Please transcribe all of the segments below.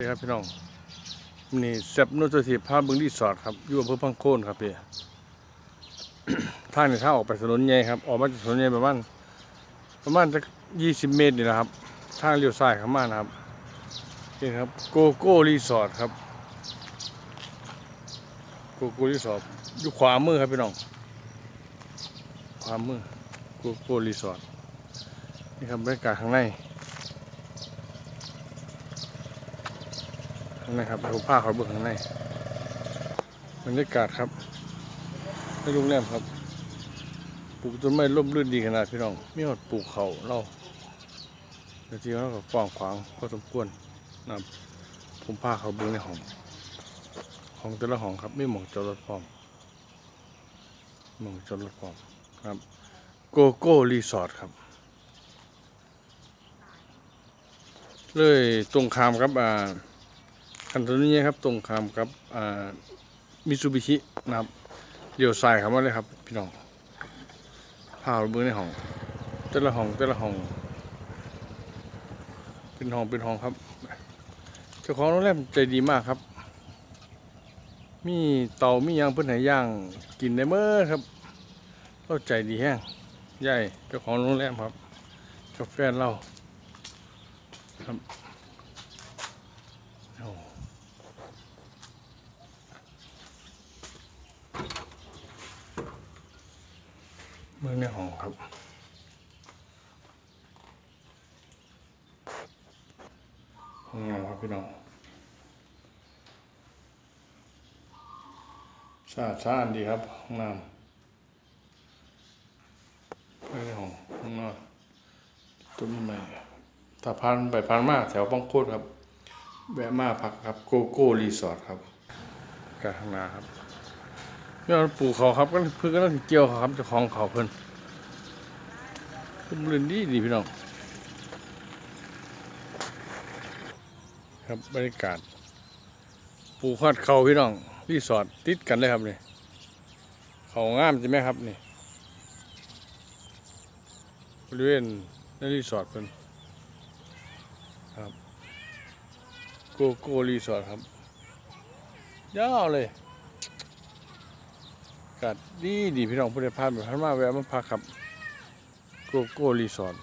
สวัสดีครับพี่น้องนี่เซฟนุสถีภาพบึงรีสอร์ทครับอยู่อำเภอพังโคนครับพี่ทางนี่ถ้าออกไปถนนใหญ่ครับออกมาจากถนนใหญ่ประมาณประมาณจะยี่สิบเมตรนี่นะครับทางเลี้ยวซ้ายข้ามานะครับนี่ครับโกโก้รีสอร์ทครับโกโก้รีสอร์ทอยู่ขวามือครับพี่น้องขวามือโกโก้รีสอร์ทนี่ครับบรรยากาศข้างใน ข้างในครับผมผ้าเขาเบื้องข้างในบรรยากาศครับในโรงแรมครับ ปลูกต้นไม้ร่มรื่นดีขนาดพี่น้องไมีหอดปลูกเขาเราเดี๋ยวทีเราก็กว้างขวางพอสมควรนะครับผมพาเขาเบื้องในห้องห้องแต่ละห้องครับไม่หมองจอดรถพร้อมหมองจอดรถพร้อมครับโกโก้รีสอร์ทครับเลยตรงข้ามครับอ่า คันถนนนี้ครับตรงข้ามกับมิซูบิชินะครับเลี้ยวซ้ายเข้ามาเลยครับ พี่น้องพาไปเบิ่งในห้องแต่ละห้องแต่ละห้อง เป็นห้องเป็นห้องครับ เจ้าของโรงแรมใจดีมากครับ มีเตามียังเพิ่นให้ย่างกินได้เมื่อครับเราใจดีแห้งใหญ่เจ้าของโรงแรมครับกับแฟเราครับโอ้ เมืองในห้องครับห้องน้ำครับพี่น้องสะอาดสะอาดดีครับห้องน้ำเมืองในห้องห้องนอนตัวนี้ใหม่ถ้าพันไปพันมาแถวบ้องโคตรครับ แวะมาพักครับโกโก้รีสอร์ทครับกลางนาครับ พี่น้องปลูกเขาครับก็เพิ่งก็ต้องเกี่ยวเขาครับจ้าของเขาเพิ่นเพิ่นเรียนดีดีพี่น้อง ครับบรรยากาศปลูกฮอดเขาพี่น้องรีสอร์ทติดกันเลยครับนี่เขางามใช่ไหมครับนี่บริเวณในรีสอร์ทเพิ่นครับโกโก้รีสอร์ทครับยาวเลยากาศดีดีพี่น้องผู้ใดผ่านไปผ่านมาแวะมาพักครับโกโก้รีสอร์ท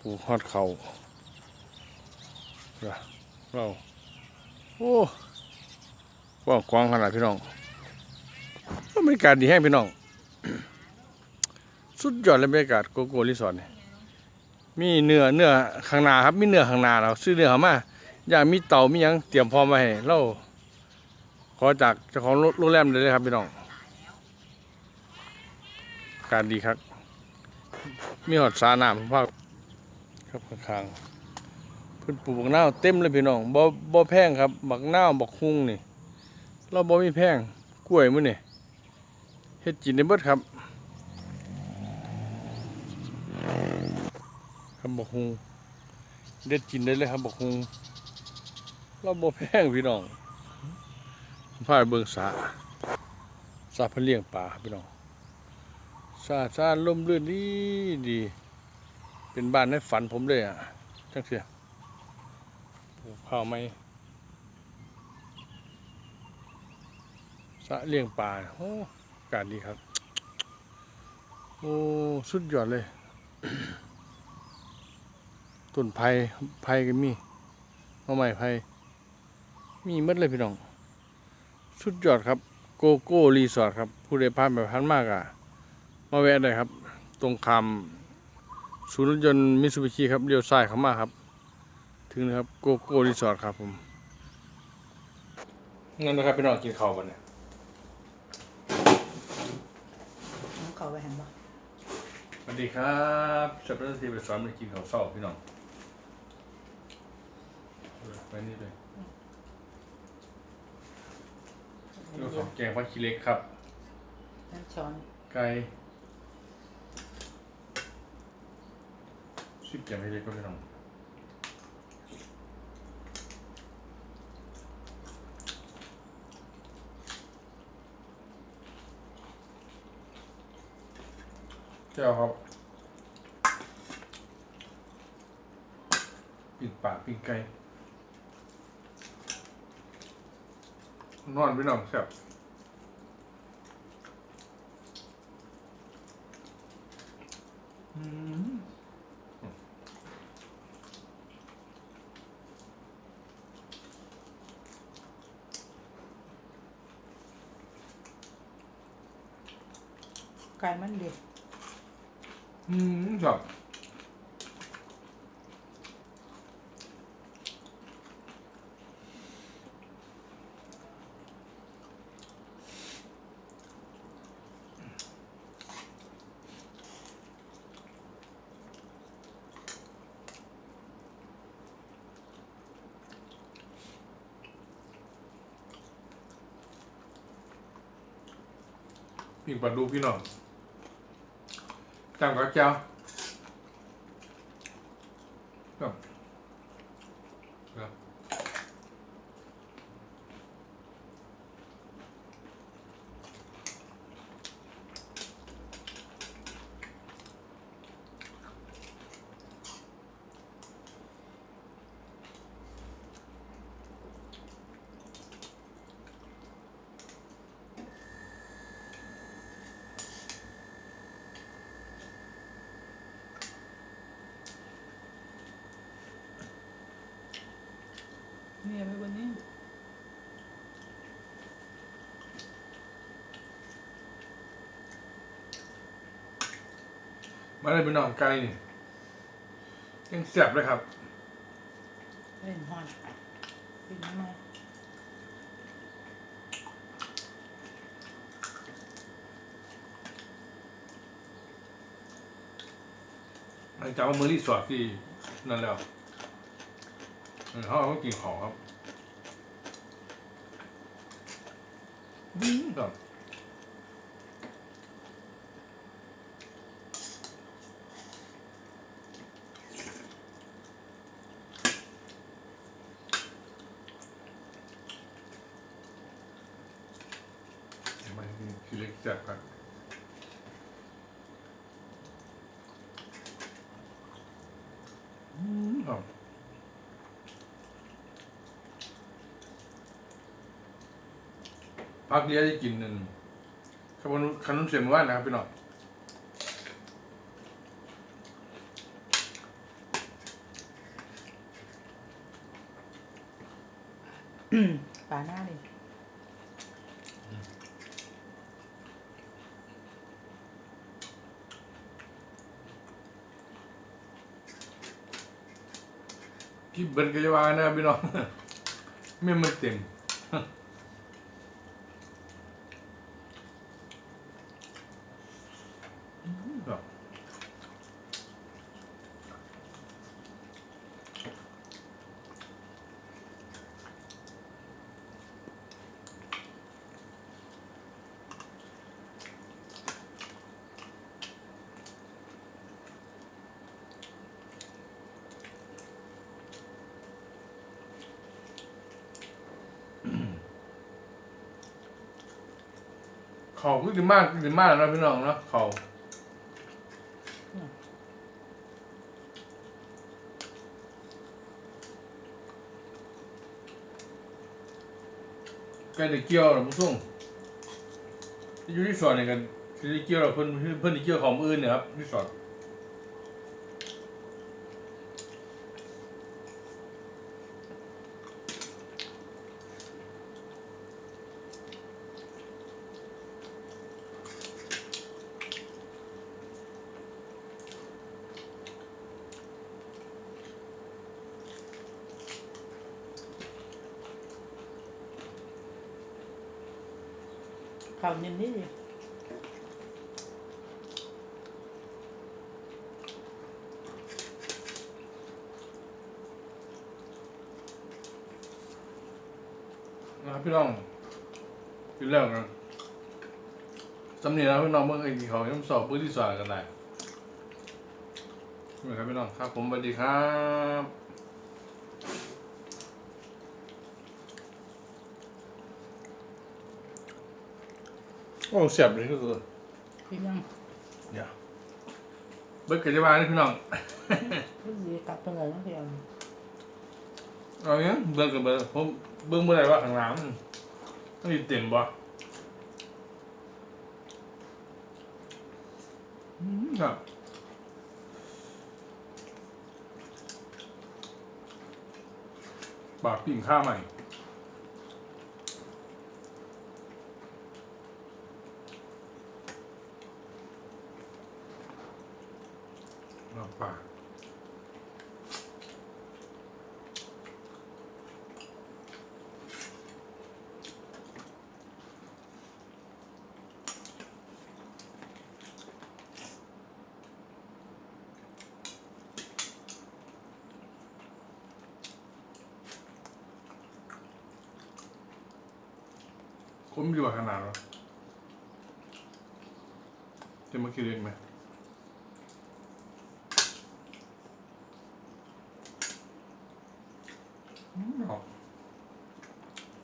ปูฮอดเขาเราโอ้กว้างกว้างขนาดพี่น้องบรรยากาศดีแห้งพี่น้อง สุดยอดเลยบรรยากาศโกโก้รีสอร์ทมีเนื้อเนื้อข้างหน้าครับมีเนื้อข้างหน้าเราซื้อเนื้อมาอย่างมีเต่ามียังเตรียมพร้อมไว้ให้เรา ขอจากเจ้าของโรงแรมเลยนะครับพี่น้อง การดีครับ มีหอดสาน้ำภาคครับข้างๆเพิ่นปลูกบักนาวเต็มเลยพี่น้องบ่บ่แพงครับบักนาวบักฮุ่งนี่ เราบ่มีแพงกล้วยมื้อนี่เฮ็ดกินได้เบิดครับครับบักฮุ่งเด็ดกินได้เลยครับบักฮุ่งเราบ่แพงพี่น้อง พาเบิงสาสาเพิ่นเลี้ยงปลาพี่น้องสาสาลมรื่นดีดี เป็นบ้านในฝันผมเลยอะจังเสียปลูกข้าวไหมสะเลี้ยงปลาโอ้อากาศดีครับ โอ้สุดยอดเลยต้นไผ่ไผ่ก็มีเอาไม้ไผ่มีหมดเลยพี่น้อง สุดยอดครับโกโก้รีสอร์ทครับ ผู้ใดผ่านไปผ่านมากอะ มาแวะได้ครับ ตรงคำศูนย์รถยนต์มิตซูบิชิครับเลี้ยวซ้ายเข้ามาครับ ถึงนะครับโกโก้รีสอร์ทครับผมนั่นนะครับพี่น้องกินข้าวกันเนี่ยน้องเขาไปหันบ่สวัสดีครับสัปดาห์ที่ไปสอนไปกินข้าวเช้าพี่น้องไปนี่เลย เรื่องของแกงผักขี้เหล็กครับนั่นช้อนไก่ชิบแกงผักขี้เหล็กก็พี่น้องเจ้าครับปิ้งปลาปิ้งไก่ นอนพี่น้องแซ่บอืมไก่มันเด็ดอืมครับ ปิ้งปลาดูพี่น้องจำกับเจ้าครับครับ นี่ยังไม่วันนี้ มาได้เป็นน้องไก่นี่ยังเสียบเลยครับเล่นฮอนกินน้ำมาหลังจากว่ามือรีสอร์ทที่นั่นแล้วเออเขาเอามากินของครับอืมครับมา ทีเล็กแซ่บกันอืมครับพักเดียวจะกินหนึ่งขนมขนมเสียมว่านะครับพี่น้องปลาหน้า ดิกินเบิร์ดก็จะว่านะครับพี่น้อง ไม่มันเต็ม เขาก็ดีมากดีมากนะพี่น้องเนาะเขาใกล้จะเกี่ยวหรือผู้ส่งอยู่ที่สอนเนี่ยกันที่ได้เกี่ยวเราเพิ่นเพิ่นได้เกี่ยวของออื่นเนี่ยครับที่สอน ข้าวเย็นนี่ดินะพี่น้องพี่เลิกนะสำเนียงนะพี่น้องเมื่อไอ้ที่เขายังสอบพื้นที่สอนกันได้นี่ครับพี่น้องครับ ผมสวัสดีครับ โอ้เสียบเลยก็คือพี่น้องเดี๋ยวเบิร์กเกจะมานี่พี่น้อง พี่ดีกับไปเลยนะพี่น้องเอาเนี้ยเบิกกับเบิร์กผมเบิกเมื่อไหร่ว่าข้างหลังมันมีเต็มบ่ครับปากปิ่งข้าวใหม่ากกว่าคุ้มดีกว่าขนาดวะจะมากินเองไหม